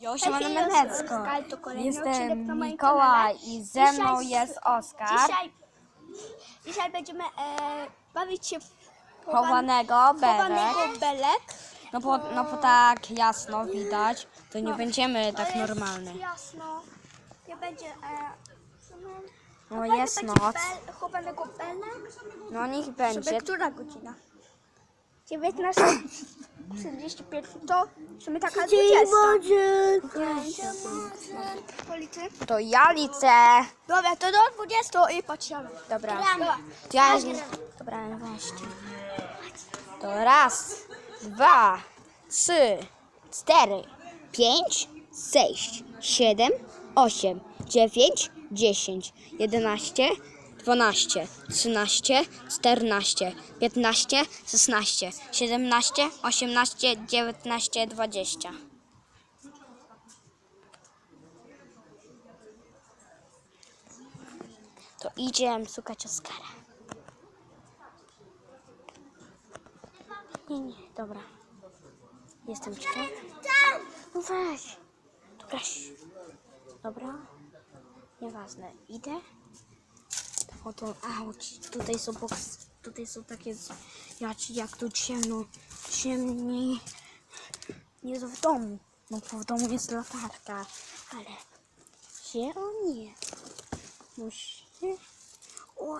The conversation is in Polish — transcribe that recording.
Jo, siemano Menecko. Jestem Mikołaj i ze mną Dzisiaj- jest Oskar. Dzisiaj, dzisiaj będziemy e, bawić się w Chowanego chowanego belek. No bo, no bo tak jasno widać, to nie będziemy tak normalny. Jasno. Nie będzie... E, No jest noc. Bel, chowanego belek. No niech Sobie będzie. która godzina? 19.45 to w sumie taka 20. Policy. To ja licę. Dobra, to do 20 i patrzymy. Dobra. Dobra. To ja... Dobra, właśnie. To raz, dwa, trzy, cztery, pięć, sześć, siedem, osiem, dziewięć, dziesięć, jedenaście, dwanaście, trzynaście, czternaście, piętnaście, szesnaście, siedemnaście, osiemnaście, dziewiętnaście, dwadzieścia. To idziemy szukać Oskara. Nie, nie, dobra. Jestem ciekaw. No weź. Dobra. Nieważne. Idę. Oto, auć. Tutaj są. Tutaj są takie. z- Ja ci jak tu ciemno. Ciemniej. Nie jest w domu. No bo w domu jest latarka. Ale. Gdzie on? Musi. Oj,